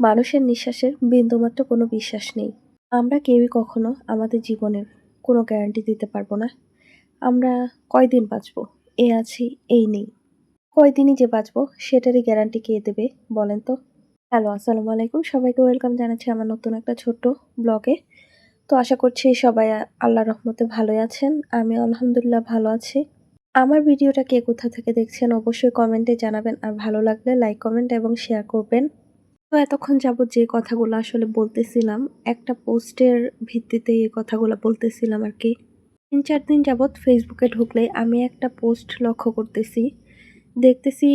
মানুষের নিঃশ্বাসের বিন্দুমাত্র কোনো বিশ্বাস নেই। আমরা কেউই কখনো আমাদের জীবনের কোনো গ্যারান্টি দিতে পারব না। আমরা কয়দিন বাঁচবো? এ আছি, এই নেই। কয়দিনই যে বাঁচবো, সেটারই গ্যারান্টি কে দেবে বলেন তো? হ্যালো, আসসালামু আলাইকুম। সবাইকে ওয়েলকাম জানাচ্ছি আমার নতুন একটা ছোট্ট ব্লগে। তো আশা করছি সবাই আল্লাহ রহমতে ভালোই আছেন। আমি আলহামদুলিল্লাহ ভালো আছি। আমার ভিডিওটা কে কোথা থেকে দেখছেন অবশ্যই কমেন্টে জানাবেন। আর ভালো লাগলে লাইক কমেন্ট এবং শেয়ার করবেন। তো এতক্ষণ যাবত যে কথাগুলো আসলে বলতেছিলাম, একটা পোস্টের ভিত্তিতে এই কথাগুলো বলতেছিলাম আর কি। তিন চার দিন যাবত ফেসবুকে ঢুকলে আমি একটা পোস্ট লক্ষ্য করতেছি। দেখতেছি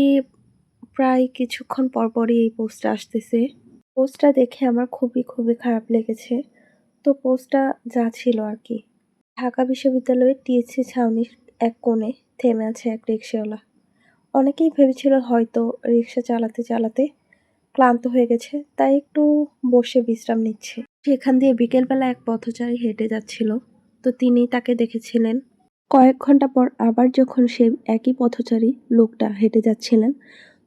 প্রায় কিছুক্ষণ পরপরই এই পোস্টটা আসতেছে। পোস্টটা দেখে আমার খুবই খুবই খারাপ লেগেছে। তো পোস্টটা যা ছিল আর কি। ঢাকা বিশ্ববিদ্যালয়ের টিএসসি ছাউনির এক কোণে থেমে আছে এক রিক্সাওয়ালা। অনেকেই ভেবেছিল হয়তো রিক্সা চালাতে চালাতে ক্লান্ত হয়ে গেছে, তাই একটু বসে বিশ্রাম নিচ্ছে। সেখান দিয়ে বিকেলবেলা এক পথচারী হেঁটে যাচ্ছিল, তো তিনি তাকে দেখেছিলেন। কয়েক ঘণ্টা পর আবার যখন সেই একই পথচারী লোকটা হেঁটে যাচ্ছিলেন,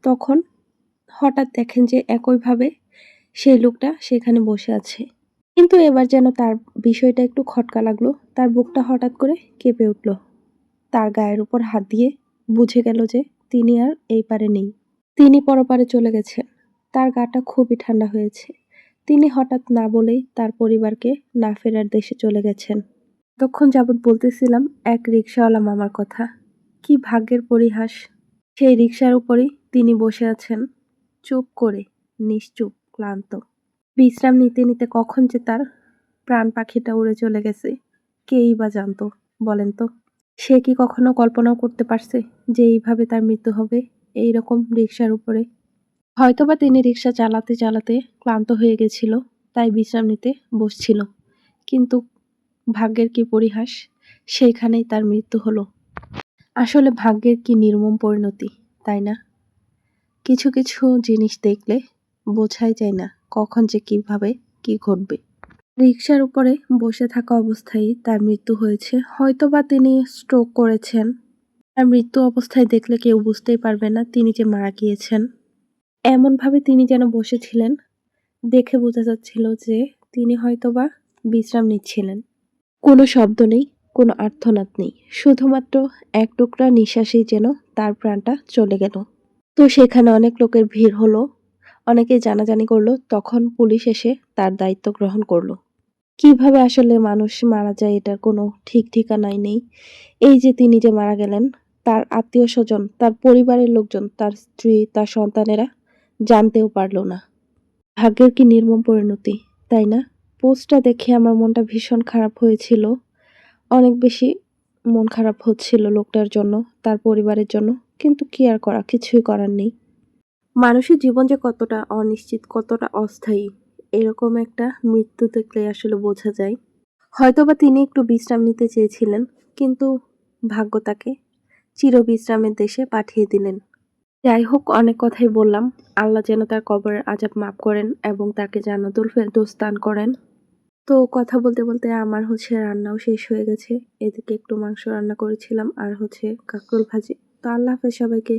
তখন হঠাৎ দেখেন যে একইভাবে সেই লোকটা সেখানে বসে আছে। কিন্তু এবার যেন তার বিষয়টা একটু খটকা লাগল, তার বুকটা হঠাৎ করে কেঁপে উঠল। তার গায়ের উপর হাত দিয়ে বুঝে গেল যে তিনি আর এই পারে নেই। তিনি পরপারে চলে গেছেন। তার গাটা খুবই ঠান্ডা হয়েছে। তিনি হঠাৎ না বলেই তার পরিবারকে না ফেরার দেশে চলে গেছেন। তখন যাবৎ বলতেছিলাম, এক রিক্সাওয়ালা মামার কথা। কি ভাগ্যের পরিহাস। সেই রিক্সার উপরেই তিনি বসে আছেন। চুপ করে, নিশ্চুপ, ক্লান্ত। বিশ্রাম নিতে নিতে কখন যে তার প্রাণ পাখিটা উড়ে চলে গেছে, কেই বা জানতো, বলেন তো? সে কি কখনো কল্পনাও করতে পারছে যে এইভাবে তার মৃত্যু হবে? এই রকম রিক্সার উপরে হয়তোবা তিনি রিক্সা চালাতে চালাতে ক্লান্ত হয়ে গেছিল, তাই বিশ্রাম নিতে বসছিল। কিন্তু ভাগ্যের কি পরিহাস, সেইখানেই তার মৃত্যু হলো। আসলে ভাগ্যের কি নির্মম পরিণতি, তাই না? কিছু কিছু জিনিস দেখলে বোঝাই যায় না কখন যে কীভাবে কি ঘটবে। রিক্সার উপরে বসে থাকা অবস্থায় তার মৃত্যু হয়েছে। হয়তোবা তিনি স্ট্রোক করেছেন। তার মৃত্যু অবস্থায় দেখলে কেউ বুঝতেই পারবে না তিনি যে মারা গিয়েছেন। এমনভাবে তিনি যেন বসেছিলেন, দেখে বোঝা যাচ্ছিল যে তিনি হয়তোবা বিশ্রাম নিচ্ছিলেন। কোনো শব্দ নেই, কোনো আর্থনাদ নেই, শুধুমাত্র এক টুকরা নিঃশ্বাসেই যেন তার প্রাণটা চলে গেল। তো সেখানে অনেক লোকের ভিড় হলো, অনেকে জানাজানি করল, তখন পুলিশ এসে তার দায়িত্ব গ্রহণ করল। কীভাবে আসলে মানুষ মারা যায় এটার কোনো ঠিক ঠিকানাই নেই। এই যে তিনি যে মারা গেলেন, তার আত্মীয় স্বজন, তার পরিবারের লোকজন, তার স্ত্রী, তার সন্তানেরা জানতেও পারল না। ভাগ্যের কি নির্মম পরিণতি, তাই না? পোস্টটা দেখে আমার মনটা ভীষণ খারাপ হয়েছিল। অনেক বেশি মন খারাপ হচ্ছিল লোকটার জন্য, তার পরিবারের জন্য, কিন্তু কি আর করা, কিছুই করার নেই। মানুষের জীবন যে কতটা অনিশ্চিত, কতটা অস্থায়ী, এরকম একটা মৃত্যু দেখলে আসলে বোঝা যায়। হয়তোবা তিনি একটু বিশ্রাম নিতে চেয়েছিলেন, কিন্তু ভাগ্য তাকে চির বিশ্রামের দেশে পাঠিয়ে দিলেন। যাই হোক অনেক কথাই বললাম। আল্লাহ যেন তার কবরের আজাব মাফ করেন এবং তাকে জান্নাতুল ফেরদৌস দান করেন। তো কথা বলতে বলতে আমার হচ্ছে রান্নাও শেষ হয়ে গেছে। এদিকে একটু মাংস রান্না করেছিলাম আর হচ্ছে কাকরোল ভাজি। তো আল্লাহ হাফেজ সবাইকে।